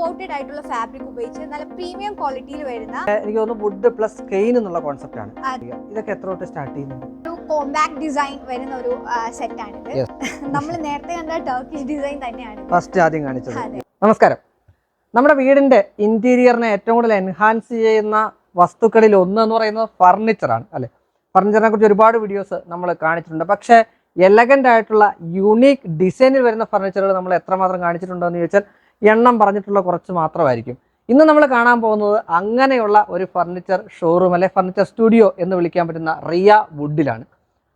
Imported ആയിട്ടുള്ള fabric ഉപയോഗിച്ച് നല്ല പ്രീമിയം ക്വാളിറ്റിയിൽ വരുന്ന എനിക്ക് തോന്നുന്നു വുഡ് പ്ലസ് കെയിൻ എന്നുള്ള കോൺസെപ്റ്റ് ആണ്. ഇതൊക്കെ എത്ര തൊട്ട് സ്റ്റാർട്ട് ചെയ്യുന്നുണ്ട്? ഒരു കോമ്പാക്ട് ഡിസൈൻ വരുന്ന ഒരു സെറ്റ് ആണിത്. നമ്മൾ നേരത്തെ കണ്ട ടർക്കിഷ് ഡിസൈൻ തന്നെയാണ് ഫസ്റ്റ് ആദ്യം കാണിച്ചത്. നമസ്കാരം. നമ്മുടെ വീടിന്റെ ഇന്റീരിയറിനെ ഏറ്റവും കൂടുതൽ എൻഹാൻസ് ചെയ്യുന്ന വസ്തുക്കളിൽ ഒന്ന് എന്ന് പറയുന്നത് ഫർണിച്ചറാണ് അല്ലെ? ഫർണിച്ചറിനെ കുറിച്ച് ഒരുപാട് വീഡിയോസ് നമ്മൾ കാണിച്ചിട്ടുണ്ട്. പക്ഷേ എലഗന്റ് ആയിട്ടുള്ള യുണീക്ക് ഡിസൈനിൽ വരുന്ന ഫർണിച്ചറുകൾ നമ്മൾ എത്രമാത്രം കാണിച്ചിട്ടുണ്ടോ എന്ന് ചോദിച്ചാൽ എണ്ണം പറഞ്ഞിട്ടുള്ള കുറച്ച് മാത്രമായിരിക്കും. ഇന്ന് നമ്മൾ കാണാൻ പോകുന്നത് അങ്ങനെയുള്ള ഒരു ഫർണിച്ചർ ഷോറൂം അല്ലെ ഫർണിച്ചർ സ്റ്റുഡിയോ എന്ന് വിളിക്കാൻ പറ്റുന്ന റിയ വുഡിലാണ്.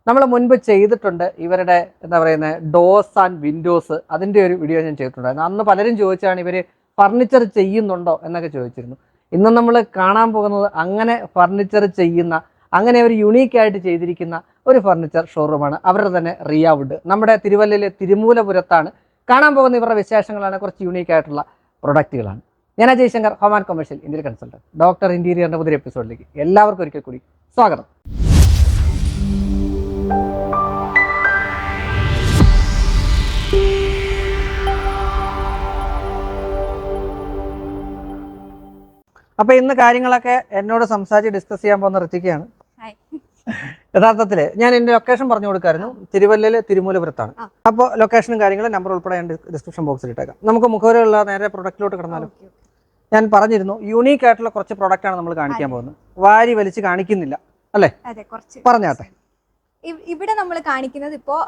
നമ്മൾ മുൻപ് ചെയ്തിട്ടുണ്ട് ഇവരുടെ എന്താ പറയുന്നത് ഡോസ് ആൻഡ് വിൻഡോസ് അതിന്റെ ഒരു വീഡിയോ ഞാൻ ചെയ്തിട്ടുണ്ടായിരുന്നു. അന്ന് പലരും ചോദിച്ചാണ് ഇവർ ഫർണിച്ചർ ചെയ്യുന്നുണ്ടോ എന്നൊക്കെ ചോദിച്ചിരുന്നു. ഇന്ന് നമ്മൾ കാണാൻ പോകുന്നത് അങ്ങനെ ഫർണിച്ചർ ചെയ്യുന്ന അങ്ങനെ ഒരു യുണീക്ക് ആയിട്ട് ചെയ്തിരിക്കുന്ന ഒരു ഫർണിച്ചർ ഷോറൂമാണ് അവരുടെ തന്നെ റിയ വുഡ്. നമ്മുടെ തിരുവല്ലയിലെ തിരുമൂലപുരത്താണ് കാണാൻ പോകുന്ന ഇവരുടെ വിശേഷങ്ങളാണ് കുറച്ച് യുണീക്ക് ആയിട്ടുള്ള പ്രൊഡക്റ്റുകളാണ് ഞാൻ Ajay Shankar home and commercial Indian consultant doctor ഇന്റീരിയറിന്റെ പുതിയ എപ്പിസോഡിലേക്ക് എല്ലാവർക്കും ഒരിക്കൽ കൂടി സ്വാഗതം. അപ്പൊ ഇന്ന് കാര്യങ്ങളൊക്കെ എന്നോട് സംസാരിച്ച് ഡിസ്കസ് ചെയ്യാൻ പോകുന്ന ഋത്തിക്കയാണ് ഹായ്. യഥാർത്ഥത്തിൽ ഞാൻ എന്റെ ലൊക്കേഷൻ പറഞ്ഞു കൊടുക്കായിരുന്നു. തിരുവല്ലയിലെ തിരുമൂലപുരത്താണ്. അപ്പൊ അപ്പോൾ ലൊക്കേഷനും കാര്യങ്ങളും നമ്പർ ഉൾപ്പെടെ ഞാൻ ഡിസ്ക്രിപ്ഷൻ ബോക്സിൽ ഇട്ടേക്കാം. നമുക്ക് മുഖവരെയുള്ള നേരെ പ്രൊഡക്റ്റിലോട്ട് കിടന്നാലും. ഞാൻ പറഞ്ഞിരുന്നു യൂണീക്ക് ആയിട്ടുള്ള കുറച്ച് പ്രൊഡക്റ്റ് ആണ് നമ്മൾ കാണിക്കാൻ പോകുന്നത്. വാരി വലിച്ച് കാണിക്കുന്നില്ല. കുറച്ച്. പറഞ്ഞാട്ടെ. ഇവിടെ നമ്മൾ കാണിക്കുന്നത് ഇപ്പോൾ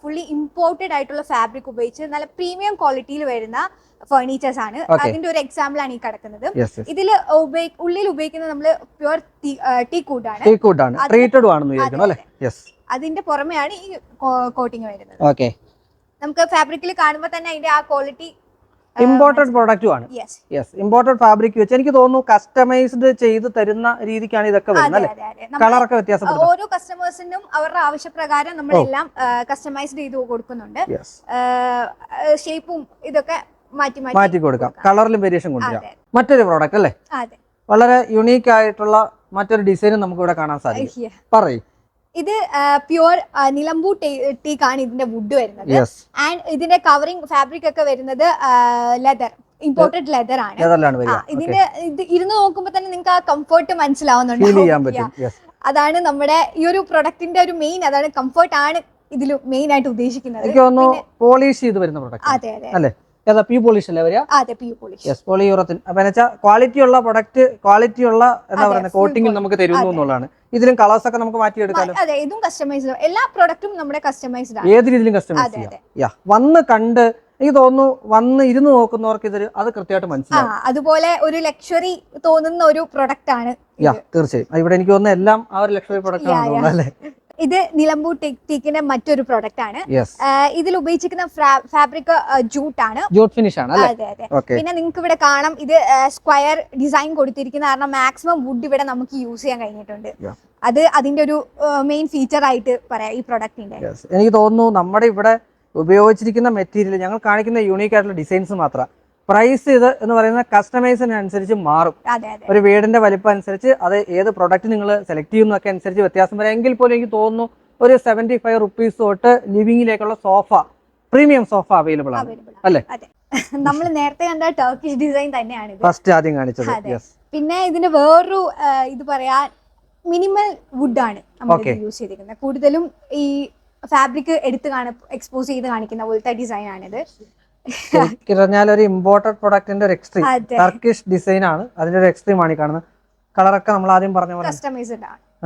ഫുള്ളി ഇമ്പോർട്ടഡ് ആയിട്ടുള്ള ഫാബ്രിക് ഉപയോഗിച്ച് നല്ല പ്രീമിയം ക്വാളിറ്റിയിൽ വരുന്ന ഫേർണിച്ചേഴ്സ് ആണ്. അതിന്റെ ഒരു എക്സാമ്പിൾ ആണ് ഈ കിടക്കുന്നത്. ഇതിൽ ഉള്ളിൽ ഉപയോഗിക്കുന്നത് നമ്മൾ പ്യുവർ ടീ കൂഡ് ആണ് ടീ കൂട്ടാണ്. അത് ട്രീറ്റഡ് ആണെന്ന് വിചാരിക്കണം അല്ലേ? യെസ് അതിന്റെ പുറമെയാണ് ഈ കോട്ടിങ് വരുന്നത്. ഓക്കെ നമുക്ക് ഫാബ്രിക്കിൽ കാണുമ്പോൾ തന്നെ അതിന്റെ ആ ക്വാളിറ്റി ഇമ്പോർട്ടഡ് പ്രോഡക്റ്റും ആണ്. യെസ് ഇമ്പോർട്ടഡ് ഫാബ്രിക് വെച്ച് എനിക്ക് തോന്നുന്നു കസ്റ്റമൈസ്ഡ് ചെയ്ത് തരുന്ന രീതിക്കാണ് ഇതൊക്കെ വരുന്നത് കളറൊക്കെ വ്യത്യാസപ്പെടും ഓരോ കസ്റ്റമേഴ്സിനും അവരുടെ ആവശ്യപ്രകാരം നമ്മളെല്ലാം കസ്റ്റമൈസ്ഡ് ചെയ്ത് കൊടുക്കുന്നുണ്ട്. ഷേപ്പും ഇതൊക്കെ മാറ്റി മാറ്റി കൊടുക്കാം. കളറിലും വേരിയേഷൻ കൊണ്ടുവരാം. മറ്റൊരു പ്രോഡക്റ്റ് അല്ലേ? വളരെ യുണീക്ക് ആയിട്ടുള്ള മറ്റൊരു ഡിസൈനും നമുക്ക് ഇവിടെ കാണാൻ സാധിക്കും. പറയും. ഇത് പ്യുവർ നിലമ്പൂ ടീക്ക് ആണ് ഇതിന്റെ വുഡ് വരുന്നത്. ആൻഡ് ഇതിന്റെ കവറിംഗ് ഫാബ്രിക് ഒക്കെ വരുന്നത് ലെതർ ഇമ്പോർട്ടഡ് ലെതർ ആണ്. ഇതിന്റെ ഇത് ഇരുന്ന് നോക്കുമ്പോ തന്നെ നിങ്ങൾക്ക് ആ കംഫർട്ട് മനസ്സിലാവുന്നുണ്ട്. അതാണ് നമ്മുടെ ഈ ഒരു പ്രൊഡക്റ്റിന്റെ ഒരു മെയിൻ അതാണ് കംഫർട്ട് ആണ് ഇതിൽ മെയിൻ ആയിട്ട് ഉദ്ദേശിക്കുന്നത്. പോളിഷ് ചെയ്ത് വരുന്ന പ്രൊഡക്റ്റ് അതെ അതെ. ഏതാ പി പോളിഷ് അല്ലേ വരിക? അതെ പി പോളിഷ് യെസ് പോളിയൂറത്തിൻ അപ്പൊ എന്നുവെച്ചാൽ ക്വാളിറ്റി ഉള്ള പ്രൊഡക്റ്റ് ക്വാളിറ്റി ഉള്ള എന്താ പറയുന്നത് കോട്ടിംഗിൽ നമുക്ക് തരുന്നു. എന്നുള്ളതാണ്. ഇതിലും കളേഴ്സ് ഒക്കെ നമുക്ക് മാറ്റിയെടുക്കാലോ? അതെ ഇതും കസ്റ്റമൈസ്ഡ് എല്ലാ പ്രൊഡക്റ്റും നമ്മുടെ കസ്റ്റമൈസ്ഡ് ആണ്. ഏത് രീതിയിലും കസ്റ്റമൈസ് ചെയ്യാം. യാ വന്ന് കണ്ട് എനിക്ക് തോന്നുന്നു വന്ന് ഇരുന്ന് നോക്കുന്നവർക്ക് ഇതൊരു അത് കൃത്യമായിട്ട് മനസ്സിലാവും. അതുപോലെ ഒരു ലക്ഷറി തോന്നുന്ന ഒരു പ്രൊഡക്റ്റ് ആണ് യാ. തീർച്ചയായും. ഇവിടെ എനിക്ക് തോന്നുന്നു എല്ലാം ആ ഒരു ലക്ഷറി പ്രൊഡക്റ്റ് Yeah, ആണ് തോന്നുന്നത് അല്ലേ? ഇത് നിലമ്പൂർ ടീക്കിന്റെ മറ്റൊരു പ്രോഡക്റ്റ് ആണ്. ഇതിൽ ഉപയോഗിച്ചിരിക്കുന്ന ഫാബ്രിക് ജൂട്ട് ആണ്. ജൂട്ട് ഫിനിഷ് ആണ് അതെ അതെ. പിന്നെ നിങ്ങൾക്ക് ഇവിടെ കാണാം ഇത് സ്ക്വയർ ഡിസൈൻ കൊടുത്തിരിക്കുന്ന കാരണം മാക്സിമം വുഡ് ഇവിടെ നമുക്ക് യൂസ് ചെയ്യാൻ കഴിഞ്ഞിട്ടുണ്ട്. അത് അതിന്റെ ഒരു മെയിൻ ഫീച്ചർ ആയിട്ട് പറയാം ഈ പ്രൊഡക്റ്റിന്റെ എനിക്ക് തോന്നുന്നു നമ്മുടെ ഇവിടെ ഉപയോഗിച്ചിരിക്കുന്ന മെറ്റീരിയൽ ഞങ്ങൾ കാണിക്കുന്ന യൂണീക്ക് ആയിട്ടുള്ള ഡിസൈൻസ് മാത്രം. പ്രൈസ് ഇത് എന്ന് പറയുന്ന കസ്റ്റമൈസിനനുസരിച്ച് മാറും. അതെ അതെ. ഒരു വീടിന്റെ വലിപ്പം അനുസരിച്ച് അത് ഏത് പ്രൊഡക്റ്റ് നിങ്ങൾ സെലക്ട് ചെയ്യുന്നതൊക്കെ അനുസരിച്ച് വ്യത്യാസം വരാം. എങ്കിൽ പോലും എനിക്ക് തോന്നുന്നു ഒരു സെവന്റി ഫൈവ് റുപ്പീസ് തൊട്ട് ലിവിംഗിലേക്കുള്ള സോഫ പ്രീമിയം സോഫ അവൈലബിൾ ആണ്. അല്ലെ? നമ്മൾ നേരത്തെ കണ്ട ടർക്കിഷ് ഡിസൈൻ തന്നെയാണ് ഫസ്റ്റ് ആദ്യം കാണിച്ചത്. പിന്നെ ഇതിന് വേറൊരു ഇത് പറയാ മിനിമൽ വുഡ് ആണ് നമ്മൾ യൂസ് ചെയ്തിരിക്കുന്നത്. കൂടുതലും ഈ ഫാബ്രിക് എടുത്ത് കാണ എക്സ്പോസ് ചെയ്ത് കാണിക്കുന്ന പോലത്തെ ഡിസൈൻ ആണിത്. പറഞ്ഞാൽ ഒരു ഇമ്പോർട്ടഡ് പ്രൊഡക്റ്റിന്റെ ഒരു എക്സ്ട്രീം ടർക്കിഷ് ഡിസൈൻ ആണ്. അതിന്റെ ഒരു എക്സ്ട്രീം ആണ് ഈ കാണുന്നത്. കളറൊക്കെ നമ്മൾ ആദ്യം പറഞ്ഞ പോലെ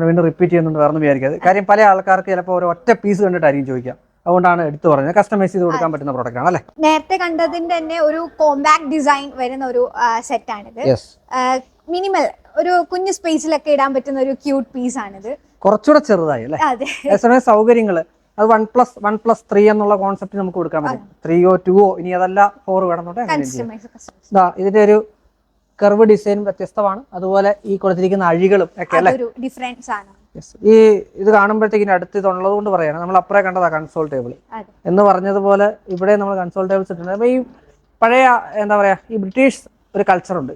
വീണ്ടും റിപ്പീറ്റ് ചെയ്യുന്നുണ്ട് വേറെ വിചാരിക്കാതെ. കാര്യം പല ആൾക്കാർക്ക് ചിലപ്പോൾ ഒരു ഒറ്റ പീസ് കണ്ടിട്ടായിരിക്കും ചോദിക്കാം അതുകൊണ്ടാണ് എടുത്തു പറഞ്ഞത്. കസ്റ്റമൈസ് ചെയ്ത് കൊടുക്കാൻ പറ്റുന്ന പ്രോഡക്റ്റ് ആണ് അല്ലേ? നേരത്തെ കണ്ടതിന്റെ തന്നെ ഒരു കോമ്പാക്ട് ഡിസൈൻ വരുന്ന ഒരു സെറ്റ് ആണിത്. മിനിമൽ ഒരു കുഞ്ഞു സ്പേസിലൊക്കെ ഇടാൻ പറ്റുന്ന ഒരു ക്യൂട്ട് പീസ് ആണിത്. കുറച്ചുകൂടെ ചെറുതായി അല്ലേ? അതെ. സൗകര്യങ്ങൾ സൗകര്യങ്ങൾ അത് one plus one plus three എന്നുള്ള കോൺസെപ്റ്റ് നമുക്ക് കൊടുക്കാൻ പറ്റും. ത്രീയോ ടുവോ ഇനി അതല്ല ഫോർ വേണമെന്നുണ്ടെങ്കിൽ ഇതിന്റെ ഒരു കർവ് ഡിസൈൻ വ്യത്യസ്തമാണ്. അതുപോലെ ഈ കൊടുത്തിരിക്കുന്ന അഴികളും ഒക്കെ അല്ലേ. ഈ ഇത് കാണുമ്പോഴത്തേക്കിന് അടുത്ത് ഇതുള്ളത് കൊണ്ട് പറയാണ്. നമ്മൾ അപ്പറേ കണ്ടതാ കൺസോൾ ടേബിൾ എന്ന് പറഞ്ഞതുപോലെ ഇവിടെ നമ്മൾ കൺസോൾ ടേബിൾസ് ഇട്ടിട്ടുണ്ട്. അപ്പൊ ഈ പഴയ എന്താ പറയാ ഈ ബ്രിട്ടീഷ് ഒരു കൾച്ചർ ഉണ്ട്.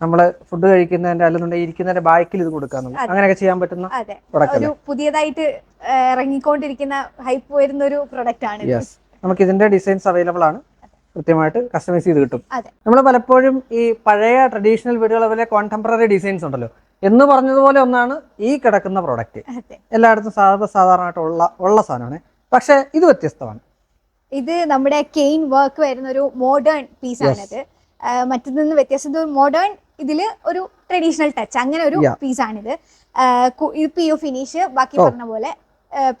നമ്മൾ ഫുഡ് കഴിക്കുന്നതിന്റെ അല്ലെന്നുണ്ടെങ്കിൽ ഇരിക്കുന്നതിന്റെ ബാക്കിൽ ഇത് കൊടുക്കാന്നുള്ളത് അങ്ങനെയൊക്കെ ചെയ്യാൻ പറ്റുന്ന ഒരു പുതിയതായിട്ട് ഇറങ്ങിക്കൊണ്ടിരിക്കുന്ന ഹൈപ്പ് വരുന്ന ഒരു പ്രൊഡക്റ്റ് ആണ്. യെസ് നമുക്ക് ഇതിന്റെ ഡിസൈൻസ് അവൈലബിൾ ആണ്. കൃത്യമായിട്ട് കസ്റ്റമൈസ് ചെയ്ത് കിട്ടും. നമ്മൾ പലപ്പോഴും ഈ പഴയ ട്രഡീഷണൽ വീടുകൾ അതുപോലെ കോൺടെമ്പററി ഡിസൈൻസ് ഉണ്ടല്ലോ. എന്ന് പറഞ്ഞതുപോലെ ഒന്നാണ് ഈ കിടക്കുന്ന പ്രോഡക്റ്റ് എല്ലായിടത്തും സാധാരണ സാധാരണയായിട്ടുള്ള ഉള്ള സാധനമാണ്. പക്ഷെ ഇത് വ്യത്യസ്തമാണ്. ഇത് നമ്മുടെ കെയിൻ വർക്ക് വരുന്ന ഒരു മോഡേൺ പീസ് ആണിത് മറ്റു നിന്ന് വ്യത്യസ്തം മോഡേൺ ഇതിൽ ഒരു ട്രഡീഷണൽ ടച്ച് അങ്ങനെ ഒരു Yeah. പീസ് ആണിത്. ആ, ഇത് പി യു ഫിനിഷ് ബാക്കി Oh. പറഞ്ഞ പോലെ.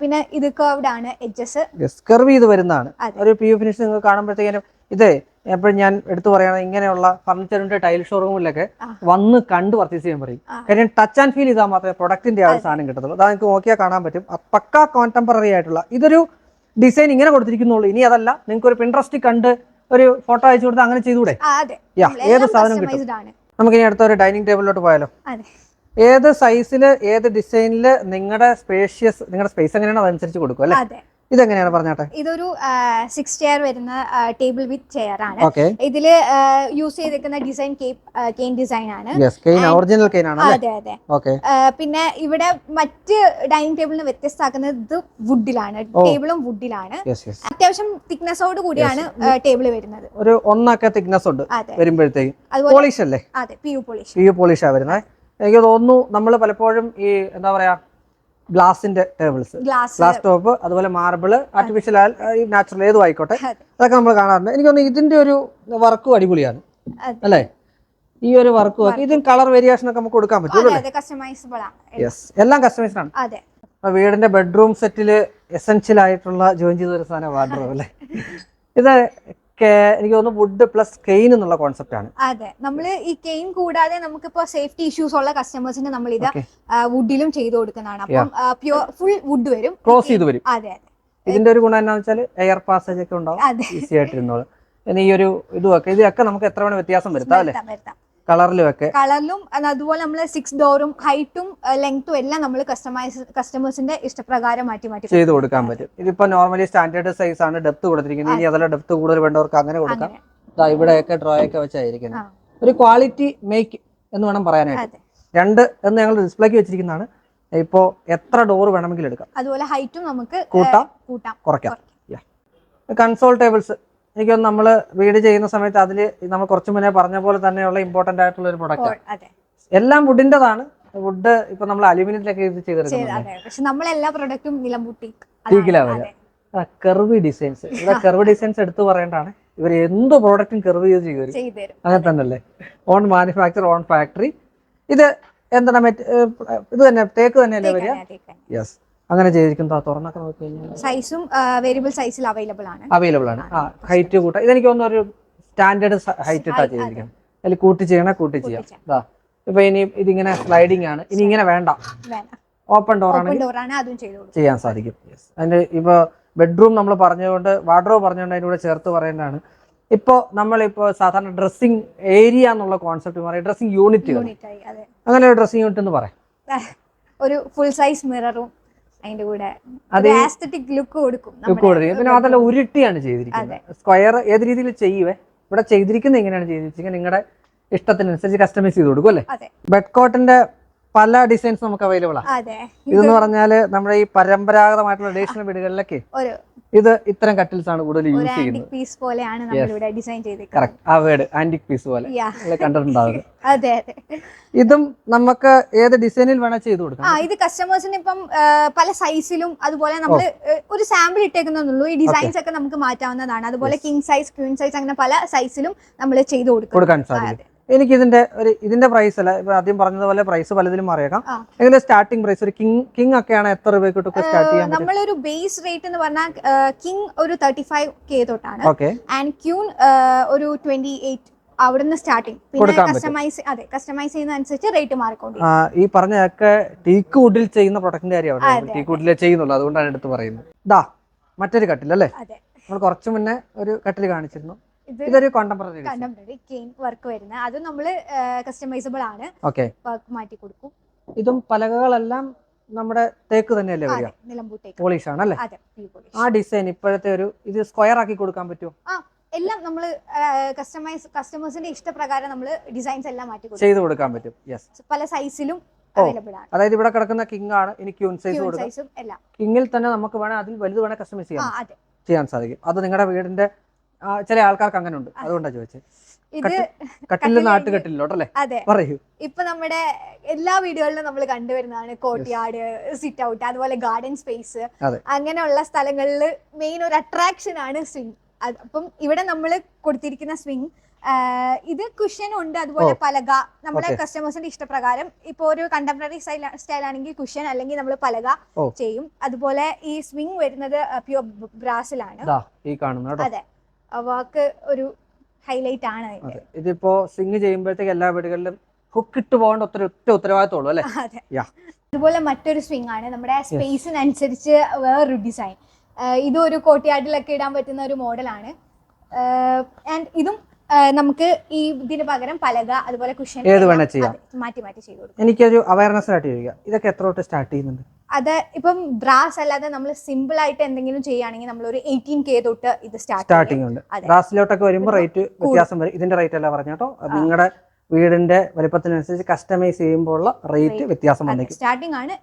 പിന്നെ ഇത് കർവ്ഡ് ആണ് എഡ്ജസ് കർവ് ചെയ്ത് വരുന്നതാണ്. ഒരു പി യു ഫിനിഷ് നിങ്ങൾ കാണുമ്പോഴത്തേക്കും ഇത് എപ്പോഴും ഞാൻ എടുത്തു പറയണം ഇങ്ങനെയുള്ള ഫർണിച്ചറിന്റെ ടൈൽ ഷോറൂമിലൊക്കെ വന്ന് കണ്ട് പർച്ചേസ് ചെയ്യാൻ പറയും. കാര്യം ടച്ച് ആൻഡ് ഫീൽ ചെയ്താൽ മാത്രമേ പ്രൊഡക്റ്റിന്റെ ആ ഒരു സാധനം കിട്ടത്തുള്ളൂ. അതാ നിങ്ങൾക്ക് നോക്കിയാൽ കാണാൻ പറ്റും. പക്ക കോൺടെമ്പററി ആയിട്ടുള്ള ഇതൊരു ഡിസൈൻ ഇങ്ങനെ കൊടുത്തിരിക്കുന്നുള്ളൂ. ഇനി അതല്ല നിങ്ങൾക്ക് ഒരു പിൻട്രസ്റ്റ് കണ്ട് ഒരു ഫോട്ടോ അയച്ചു കൊടുത്താൽ അങ്ങനെ ചെയ്തുകൂടെ ഏത് സാധനം കിട്ടും. നമുക്ക് ഇനി അടുത്ത ഒരു ഡൈനിങ് ടേബിളിലോട്ട് പോയാലോ? ഏത് സൈസിൽ ഏത് ഡിസൈനിൽ നിങ്ങളുടെ സ്പേഷ്യസ് നിങ്ങളുടെ സ്പേസ് എങ്ങനെയാണോ അതനുസരിച്ച് കൊടുക്കും അല്ലേ? ഇതെങ്ങനെയാണ് പറഞ്ഞാട്ടെ? ഇതൊരു സിക്സ് ചെയർ വരുന്ന ടേബിൾ വിത്ത് ചെയർ ആണ്. ഇതിൽ യൂസ് ചെയ്തിരിക്കുന്ന ഡിസൈൻ കെയിൻ ഡിസൈൻ ആണ്. ഒറിജിനൽ കെയിൻ ആണ് അതെ അതെ. ഓക്കെ. പിന്നെ ഇവിടെ മറ്റ് ഡൈനിങ് ടേബിളിന് വ്യത്യസ്തമാക്കുന്നത് ഇത് വുഡിലാണ്. ടേബിളും വുഡിലാണ് അത്യാവശ്യം തിക്നെസ്സോട് കൂടിയാണ് ടേബിൾ വരുന്നത്. ഒരു ഒന്നൊക്കെ തിക്നെസ് ഉണ്ട് വരുമ്പോഴത്തേക്കും. പോളിഷ് അല്ലേ? അതെ P U polish P U പോളിഷാണ് വരുന്നത്. എനിക്ക് തോന്നുന്നു നമ്മൾ പലപ്പോഴും ഈ എന്താ പറയാ ഗ്ലാസിന്റെ ടേബിൾസ്. ഗ്ലാസ് ടോപ്പ് അതുപോലെ മാർബിൾ ആർട്ടിഫിഷ്യൽ നാച്ചുറൽ ഏതും ആയിക്കോട്ടെ. അതൊക്കെ നമ്മൾ കാണാറുണ്ട്. എനിക്ക് തോന്നുന്നു ഇതിന്റെ ഒരു വർക്കും അടിപൊളിയാണ്. അല്ലേ? ഈ ഒരു വർക്ക് ഇതും കളർ വേരിയേഷൻ ഒക്കെ നമുക്ക് കൊടുക്കാൻ പറ്റും യെസ് എല്ലാം കസ്റ്റമൈസ്ഡ് ആണ്. വീടിന്റെ ബെഡ്റൂം സെറ്റിൽ എസെൻഷ്യൽ ആയിട്ടുള്ള ജോയിൻ ചെയ്ത ഒരു സാധനം വാർഡ്രോബ് അല്ലേ? ഇത് എനിക്ക് തോന്നുന്നു വുഡ് പ്ലസ് കെയിൻ എന്നുള്ള കോൺസെപ്റ്റ് ആണ്. അതെ. നമ്മൾ ഈ കെയിൻ കൂടാതെ നമുക്കിപ്പോ സേഫ്റ്റി ഇഷ്യൂസ് ഉള്ള കസ്റ്റമേഴ്സിന് നമ്മൾ ഇത്. വുഡിലും ചെയ്തു കൊടുക്കുന്നതാണ്. അപ്പം പ്യൂർ ഫുൾ വുഡ് വരും. ക്ലോസ് ചെയ്ത് വരും. അതെ ഇതിന്റെ ഒരു ഗുണം എന്താണെന്ന് വെച്ചാൽ എയർ പാസേജ് ഒക്കെ ഉണ്ടാവും. ഈസി ആയിട്ട് ഇരുന്നോളും. ഈ ഒരു ഇതുമൊക്കെ ഇതൊക്കെ നമുക്ക് എത്ര വേണം വ്യത്യാസം വരുത്താം അല്ലേ? കളറിലും ഒക്കെ കളറിലും അതുപോലെ നമ്മൾ സിക്സ് ഡോറും ഹൈറ്റും ലെങ്ത്തും എല്ലാം നമ്മൾ കസ്റ്റമൈസ് കസ്റ്റമേഴ്സിന്റെ ഇഷ്ടപ്രകാരം മാറ്റി മാറ്റി ചെയ്ത് കൊടുക്കാൻ പറ്റും. ഇതിപ്പോ നോർമലി സ്റ്റാൻഡേർഡ് സൈസ് ആണ് ഡെപ്ത് കൊടുത്തിരിക്കുന്നത്. ഇനി അതല്ല ഡെപ്ത് കൂടുതൽ വേണ്ടവർക്ക് അങ്ങനെ കൊടുക്കാം. ഇവിടെയൊക്കെ ഡ്രോ ഒക്കെ വെച്ചായിരിക്കുന്നത് ഒരു ക്വാളിറ്റി മേക്ക് എന്ന് വേണം പറയാനായിട്ട്. രണ്ട് എന്ന് ഞങ്ങൾ ഡിസ്പ്ലേക്ക് വെച്ചിരിക്കുന്നതാണ്. ഇപ്പോ എത്ര ഡോർ വേണമെങ്കിലും എടുക്കാം. അതുപോലെ ഹൈറ്റും നമുക്ക് കൂട്ടാം കൂട്ടാം. കുറയ്ക്കാം. കൺസോൾ ടേബിൾസ് എനിക്കൊന്ന് നമ്മൾ വീട് ചെയ്യുന്ന സമയത്ത് അതിൽ നമ്മൾ കുറച്ച് മുന്നേ പറഞ്ഞ പോലെ തന്നെയുള്ള ഇമ്പോർട്ടന്റ് ആയിട്ടുള്ള ഒരു പ്രൊഡക്റ്റ് അതെ. എല്ലാം വുഡിന്റെതാണ് വുഡ് ഇപ്പൊ നമ്മൾ അലുമിനിയത്തിലൊക്കെ ഇത് ചെയ്ത് ചെയ്തെടുക്കുന്നത് അതെ. പക്ഷെ നമ്മളെല്ലാ പ്രൊഡക്റ്റും നിലംപൂട്ടി ടീക്കിലാ വരിക. കർവ് ഡിസൈൻസ് ഇവിടെ കർവ് ഡിസൈൻസ് എടുത്തു പറയേണ്ടതാണ്. ഇവർ എന്ത് പ്രോഡക്റ്റും കർവ് ചെയ്ത് ചെയ്തു അങ്ങനെ തന്നെയല്ലേ? ഓൺ മാനുഫാക്ചർ ഓൺ ഫാക്ടറി ഇത് എന്താണ്? മറ്റ് ഇത് തന്നെ തേക്ക് തന്നെയല്ലേ വരിക? യെസ് അങ്ങനെ ചെയ്തിരിക്കുന്നത് തുറന്നൊക്കെ നോക്കി കഴിഞ്ഞാൽ സൈസും വേരിയബിൾ സൈസിൽ അവൈലബിൾ ആണ്. അവൈലബിൾ ആണ്. ആ ഹൈറ്റ് കൂട്ടാം ഇതെനിക്ക് തോന്നുന്നു ഒരു സ്റ്റാൻഡേർഡ് ഹൈറ്റ് ഇട്ടാ ചെയ്തിരിക്കുന്നത്. അതിൽ കൂട്ടി ചെയ്യണ കൂട്ടി ചെയ്യാം. ഇതാ ഇപ്പൊ ഇനി ഇതിങ്ങനെ സ്ലൈഡിങ് ആണ്. ഇനി ഇങ്ങനെ വേണ്ട. ഓപ്പൺ ഡോർ ആണെങ്കിൽ ആണ് ചെയ്യാൻ സാധിക്കും. അതിന്റെ ഇപ്പൊ ബെഡ്റൂം നമ്മൾ പറഞ്ഞുകൊണ്ട് വാർഡ്രോബ് പറഞ്ഞുകൊണ്ട് അതിനൂടെ ചേർത്ത് പറയേണ്ടതാണ്. ഇപ്പോൾ നമ്മളിപ്പോൾ സാധാരണ ഡ്രസ്സിംഗ് ഏരിയ എന്നുള്ള കോൺസെപ്റ്റ് പറയും ഡ്രസ്സിംഗ് യൂണിറ്റ് അങ്ങനെ ഒരു ഡ്രസ്സിംഗ് യൂണിറ്റ് എന്ന് പറയാം. ഒരു ഫുൾ സൈസ് മിററും അതിന്റെ കൂടെ ലുക്ക് കൊടുക്കും ലുക്ക് കൊടുക്കും. പിന്നെ അതല്ല ഉരുട്ടിയാണ് ചെയ്തിരിക്കുന്നത്. സ്ക്വയർ ഏത് രീതിയിൽ ചെയ്യുവേ? ഇവിടെ ചെയ്തിരിക്കുന്നത് എങ്ങനെയാണ് ചെയ്തിരിക്കുന്നത്? നിങ്ങളുടെ ഇഷ്ടത്തിനനുസരിച്ച് കസ്റ്റമൈസ് ചെയ്ത് കൊടുക്കും അല്ലേ? ബെഡ് കോട്ടിന്റെ പല ഡിസൈൻസ് നമുക്ക് അവൈലബിൾ ആണ് ഇതെന്ന് പറഞ്ഞാൽ നമ്മുടെ ഈ പരമ്പരാഗതമായിട്ടുള്ള ട്രഡീഷണൽ വീടുകളിലൊക്കെ ഇത് ഇത്തരം കട്ടിൽസ് ആണ് കൂടുതൽ യൂസ് ചെയ്യുന്നത്. പീസ് പോലെയാണ് നമ്മൾ ഇവിടെ ഡിസൈൻ കറക്റ്റ് ആ വേർഡ് ആന്റിക് പീസ് പോലെ. കണ്ടിട്ടുണ്ടാവുക അതെ. അതെ ഇതും നമുക്ക് ഏത് ഡിസൈനിൽ വേണം ചെയ്തു കൊടുക്കാം. ആ ഇത് കസ്റ്റമേഴ്സിന് ഇപ്പം പല സൈസിലും അതുപോലെ നമ്മൾ ഒരു സാമ്പിൾ ഇട്ടേക്കുന്നുള്ളൂ ഈ ഡിസൈൻസ് ഒക്കെ നമുക്ക് മാറ്റാവുന്നതാണ്. അതുപോലെ കിങ് സൈസ് ക്വീൻ സൈസ് അങ്ങനെ പല സൈസിലും നമ്മൾ ചെയ്തു കൊടുക്കും കൊടുക്കാൻ സാധിക്കും. എനിക്ക് ഇതിന്റെ ഒരു ഇതിന്റെ പ്രൈസ് അല്ല. ഇപ്പൊ ആദ്യം പറഞ്ഞതുപോലെ പ്രൈസ് പലതിലും അറിയാം എങ്ങനെ സ്റ്റാർട്ടിംഗ് പ്രൈസ് ഒരു കിങ് കിങ് ഒക്കെയാണ് എത്ര രൂപയ്ക്കൊക്കെ സ്റ്റാർട്ട് ചെയ്യാൻ നമ്മൾ നമ്മളൊരു ബേസ് റേറ്റ് എന്ന് പറഞ്ഞാൽ കിങ് ഒരു തേർട്ടി ഫൈവ് കെ തൊട്ടാണ് ആൻഡ് ക്യൂൺ ഒരു ട്വന്റി എയ്റ്റ് അവിടുന്ന് സ്റ്റാർട്ടിങ് പിന്നെ കസ്റ്റമൈസ് അതെ കസ്റ്റമൈസ് ചെയ്യുന്ന അനുസരിച്ച് റേറ്റ് മാറിക്കൊണ്ട് ഈ പറഞ്ഞതൊക്കെ ടീക്ക് വുഡിൽ ചെയ്യുന്ന പ്രൊഡക്റ്റിന്റെ കാര്യമാണ്. ടീക്ക് വുഡിലെ ചെയ്യുന്നുള്ളൂ. അതുകൊണ്ടാണ് എടുത്ത് പറയുന്നത്. ദാ മറ്റൊരു കട്ടിൽ അല്ലേ നമ്മൾ കുറച്ചു മുന്നേ ഒരു കട്ടിൽ കാണിച്ചിരുന്നു. ഇതൊരു കോണ്ടംപററി കണ്ടംപററി കെയിൻ വർക്ക് വരുന്ന. അത് നമ്മൾ കസ്റ്റമൈസബിൾ ആണ്. ഓക്കെ വർക്ക് മാറ്റി കൊടുക്കും. ഇതും പലകകളെല്ലാം നമ്മുടെ തേക്ക് തന്നെയല്ലേ വരിക? പോളിഷ് ആണ് അല്ലേ? ആ ഡിസൈൻ ഇപ്പോഴത്തെ ഒരു ഇത് സ്ക്വയർ ആക്കി കൊടുക്കാൻ പറ്റുമോ? എല്ലാം നമ്മൾ കസ്റ്റമൈസ് കസ്റ്റമേഴ്സിന്റെ ഇഷ്ടപ്രകാരം നമ്മൾ ഡിസൈൻസ് എല്ലാം മാറ്റി ചെയ്ത് കൊടുക്കാൻ പറ്റും. യെസ് പല സൈസിലും അതായത് ഇവിടെ കിടക്കുന്ന കിങ് ആണ് ഇനി ക്യൂൺ സൈസ് കൊടുക്കാം. കിങ്ങിൽ തന്നെ നമുക്ക് വേണേ അതിൽ വലുത് വേണേ കസ്റ്റമൈസ് ചെയ്യാം. ചെയ്യാൻ സാധിക്കും. അത് നിങ്ങളുടെ വീടിന്റെ ചില ആൾക്കാർക്ക് അങ്ങനെ ഉണ്ട് അതുകൊണ്ടാണ് ചോദിച്ചത് ഇത് കട്ടിൽ അതെ. പറയൂ. ഇപ്പൊ നമ്മുടെ എല്ലാ വീടുകളിലും നമ്മൾ കണ്ടുവരുന്നതാണ് കോർട്ട്യാർഡ് സിറ്റ് ഔട്ട് അതുപോലെ ഗാർഡൻ സ്പേസ് അതെ. അങ്ങനെയുള്ള സ്ഥലങ്ങളിൽ മെയിൻ ഒരു അട്രാക്ഷൻ ആണ് സ്വിംഗ് അപ്പം ഇവിടെ നമ്മൾ കൊടുത്തിരിക്കുന്ന സ്വിംഗ് ഇത് കുഷ്യനും ഉണ്ട് അതുപോലെ പലക. നമ്മുടെ കസ്റ്റമേഴ്സിന്റെ ഇഷ്ടപ്രകാരം ഇപ്പൊ ഒരു കണ്ടംപററി സ്റ്റൈൽ ആണെങ്കിൽ കുഷ്യൻ അല്ലെങ്കിൽ നമ്മൾ പലക ചെയ്യും. അതുപോലെ ഈ സ്വിംഗ് വരുന്നത് പ്യൂർ ബ്രാസിലാണ് ഇതാ വാക്ക് ഒരു ഹൈലൈറ്റ് ആണ്. അതിന്റെ. അതെ. ഇതിപ്പോ സിംഗ് ചെയ്യുമ്പോഴത്തേക്ക് എല്ലാ വീടുകളിലും ഹുക്ക് ഇട്ട് പോകേണ്ട ഒത്തിരി ഒറ്റ ഉത്തരവാദിത്തമുള്ളൂ അല്ലേ? അതെ. യാ. അതുപോലെ മറ്റൊരു സ്വിംഗ് ആണ്. നമ്മുടെ സ്പേസിനനുസരിച്ച് വേറൊരു ഡിസൈൻ ഇതും ഒരു കോട്ടിയാട്ടിലൊക്കെ ഇടാൻ പറ്റുന്ന ഒരു മോഡലാണ്. ആൻഡ് ഇതും ആ, നമുക്ക് ഈ ഇതിന് പകരം പലക അതുപോലെ കുഷൻ ഏത് ചെയ്യാം. മാറ്റി മാറ്റി ചെയ്തു കൊടുക്കും. എനിക്കൊരു ആയിട്ട് ചോദിക്കാം. ഇതൊക്കെ എത്ര തൊട്ട് സ്റ്റാർട്ട് ചെയ്യുന്നുണ്ട്? അത് ഇപ്പം ബ്രാസ് അല്ലാതെ നമ്മൾ സിമ്പിൾ ആയിട്ട് എന്തെങ്കിലും ചെയ്യുകയാണെങ്കിൽ നമ്മൾ ഒരു എയ്റ്റീൻ കെ തൊട്ട് ഇത് സ്റ്റാർട്ട് സ്റ്റാർട്ടിംഗ് ഉണ്ട്. ബ്രാസിലോട്ടൊക്കെ വരുമ്പോൾ റേറ്റ് വ്യത്യാസം വരും. ഇതിന്റെ റേറ്റ് അല്ല പറഞ്ഞു കേട്ടോ. നിങ്ങളുടെ വീടിന്റെ വലിപ്പത്തിനനുസരിച്ച് കസ്റ്റമൈസ് ചെയ്യുമ്പോൾ റേറ്റ്. വ്യത്യാസം വന്നേക്കും. സ്റ്റാർട്ടിംഗ് ആണ്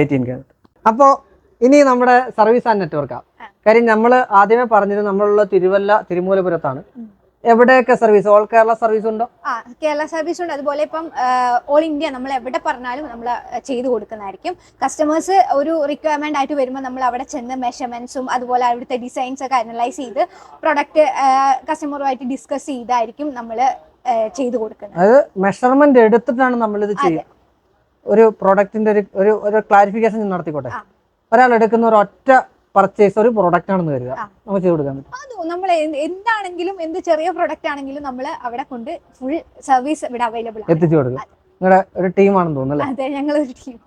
എയ്റ്റീൻ കെ അപ്പോൾ ഇനി നമ്മുടെ സർവീസ് ആൻഡ് നെറ്റ്വർക്കാണ്. കാര്യം നമ്മൾ ആദ്യമേ പറഞ്ഞത് നമ്മളുള്ള തിരുവല്ല തിരുമൂലപുരത്താണ്. എവിടെയൊക്കെ സർവീസ് ഓൾ കേരള സർവീസ് ഉണ്ടോ? ആ കേരള സർവീസ് ഉണ്ട്. അതുപോലെ ഇപ്പം ഓൾ ഇന്ത്യ നമ്മൾ എവിടെ പറഞ്ഞാലും നമ്മൾ ചെയ്തു കൊടുക്കുന്നതായിരിക്കും. കസ്റ്റമേഴ്സ് ഒരു റിക്വയർമെന്റ് ആയിട്ട് വരുമ്പോൾ നമ്മൾ അവിടെ ചെന്ന് മെഷർമെന്റ്സും അതുപോലെ അവിടുത്തെ ഡിസൈൻസ് ഒക്കെ അനലൈസ് ചെയ്ത് പ്രൊഡക്റ്റ് കസ്റ്റമറുമായിട്ട് ഡിസ്കസ് ചെയ്തായിരിക്കും നമ്മൾ ചെയ്തു കൊടുക്കുന്നത്. അത് മെഷർമെന്റ് എടുത്തിട്ടാണ് നമ്മൾ ഇത് ചെയ്യുക. ഒരു പ്രോഡക്റ്റിന്റെ ഒരു ഒരു ക്ലാരിഫിക്കേഷൻ നടത്തിക്കോട്ടെ? ഒരാൾ എടുക്കുന്ന ഒരു ഒറ്റ പർച്ചേസ് ഒരു പ്രോഡക്റ്റ് ആണെന്ന് ആ. നമുക്ക് ചെയ്ത് കൊടുക്കാൻ പറ്റും. അത് നമ്മൾ എന്താണെങ്കിലും എന്ത് ചെറിയ പ്രൊഡക്റ്റ് ആണെങ്കിലും നമ്മൾ അവിടെ കൊണ്ട് ഫുൾ സർവീസ് ഇവിടെ അവൈലബിൾ ആണ്. എത്തിച്ചു കൊടുക്കുക. നിങ്ങളുടെ ഒരു ടീമാണെന്ന് തോന്നുന്നു അല്ലേ? അതെ ഞങ്ങൾ ഒരു ടീം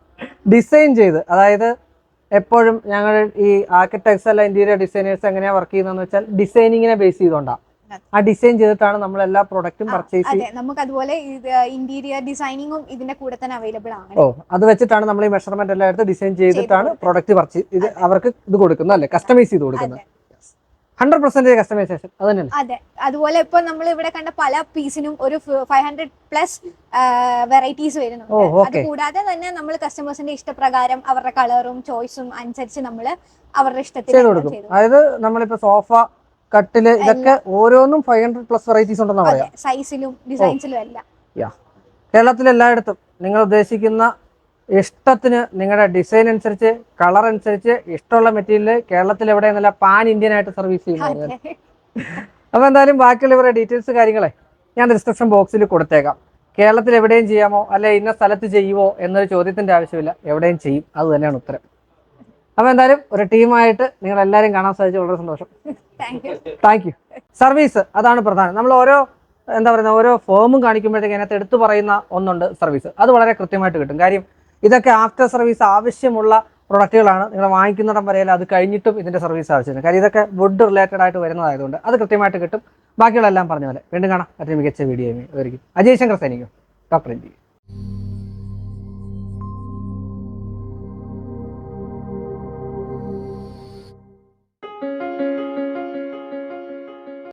ഡിസൈൻ ചെയ്ത് അതായത് എപ്പോഴും ഞങ്ങൾ ഈ ആർക്കിടെക്ട്സ് അല്ല ഇന്റീരിയർ ഡിസൈനേഴ്സ് എങ്ങനെയാണ് വർക്ക് ചെയ്യുന്നതെന്ന് വെച്ചാൽ ഡിസൈനിങ്ങിനെ ബേസ് ചെയ്തുകൊണ്ടാണ്. ആ ഡിസൈൻ ചെയ്തിട്ടാണ് നമ്മൾ എല്ലാ പ്രൊഡക്റ്റും പർച്ചേസ് നമുക്ക് അതുപോലെ ഇന്റീരിയർ ഡിസൈനിങ്ങും ഇതിന്റെ കൂടെ തന്നെ അവൈലബിൾ ആണ്. ഓ അത് വെച്ചിട്ടാണ് നമ്മൾ ഈ മെഷർമെന്റ് എല്ലാം എടുത്ത് ഡിസൈൻ ചെയ്തിട്ടാണ് പ്രൊഡക്റ്റ് പർച്ചേസ് ഇത് അവർക്ക് ഇത് കൊടുക്കുന്നത് അല്ലേ? കസ്റ്റമൈസ് ചെയ്ത് കൊടുക്കുന്നത്. ഹൺഡ്രഡ് പെർസെന്റേജ് കസ്റ്റമൈസേഷൻ അത് തന്നെയല്ലേ? അതെ. അതുപോലെ ഇപ്പൊ നമ്മൾ ഇവിടെ കണ്ട പല പീസിനും ഒരു ഫൈവ് ഹൺഡ്രഡ് പ്ലസ് വെറൈറ്റീസ് വരുന്നുണ്ട്. അത് കൂടാതെ തന്നെ നമ്മൾ കസ്റ്റമേഴ്സിന്റെ ഇഷ്ടപ്രകാരം അവരുടെ കളറും ചോയ്സും അനുസരിച്ച് നമ്മൾ അവരുടെ ഇഷ്ടത്തിന് ചെയ്ത് എല്ലാം കൊടുക്കും അതായത് നമ്മളിപ്പോ സോഫ കട്ടിൽ ഇതൊക്കെ ഓരോന്നും ഫൈവ് ഹൺഡ്രഡ് പ്ലസ് വെറൈറ്റീസ് ഉണ്ടെന്ന് പറയാം. സൈസിലും ഡിസൈൻസിലും എല്ലാം. കേരളത്തിൽ എല്ലായിടത്തും നിങ്ങൾ ഉദ്ദേശിക്കുന്ന ഇഷ്ടത്തിന് നിങ്ങളുടെ ഡിസൈൻ അനുസരിച്ച് കളർ അനുസരിച്ച് ഇഷ്ടമുള്ള മെറ്റീരിയൽ കേരളത്തിൽ എവിടെ നല്ല പാൻ ഇന്ത്യൻ ആയിട്ട് സർവീസ് ചെയ്യുന്നു. അപ്പൊ എന്തായാലും ബാക്കിയുള്ള ഇവരുടെ ഡീറ്റെയിൽസ് കാര്യങ്ങളെ ഞാൻ ഡിസ്ക്രിപ്ഷൻ ബോക്സിൽ കൊടുത്തേക്കാം. കേരളത്തിൽ എവിടെയും ചെയ്യാമോ അല്ലെ ഇന്ന സ്ഥലത്ത് ചെയ്യുമോ എന്നൊരു ചോദ്യത്തിന്റെ ആവശ്യമില്ല. എവിടെയും ചെയ്യും. അത് തന്നെയാണ് ഉത്തരം. അപ്പൊ എന്തായാലും ഒരു ടീമായിട്ട് നിങ്ങൾ എല്ലാവരും കാണാൻ സാധിച്ചു വളരെ സന്തോഷം. താങ്ക് യു സർവീസ് അതാണ് പ്രധാനം. നമ്മൾ ഓരോ എന്താ പറയുക ഓരോ ഫോമും കാണിക്കുമ്പോഴത്തേക്ക് അതിനകത്ത് എടുത്തു പറയുന്ന ഒന്നുണ്ട് സർവീസ് അത് വളരെ കൃത്യമായിട്ട് കിട്ടും. കാര്യം ഇതൊക്കെ ആഫ്റ്റർ സർവീസ് ആവശ്യമുള്ള പ്രൊഡക്റ്റുകളാണ് നിങ്ങൾ വാങ്ങിക്കുന്നിടം വരെ അത് കഴിഞ്ഞിട്ടും ഇതിന്റെ സർവീസ് ആവശ്യമാണ് കാര്യം ഇതൊക്കെ വുഡ് റിലേറ്റഡ് ആയിട്ട് വരുന്നതായതുകൊണ്ട് അത് കൃത്യമായിട്ട് കിട്ടും. ബാക്കിയുള്ള എല്ലാം പറഞ്ഞ പോലെ. വീണ്ടും കാണാം. മറ്റൊരു മികച്ച വീഡിയോ ആയിരിക്കും അജയ് ശങ്കർ സൈനിക്കും ഡോക്ടർ ഇന്ത്യ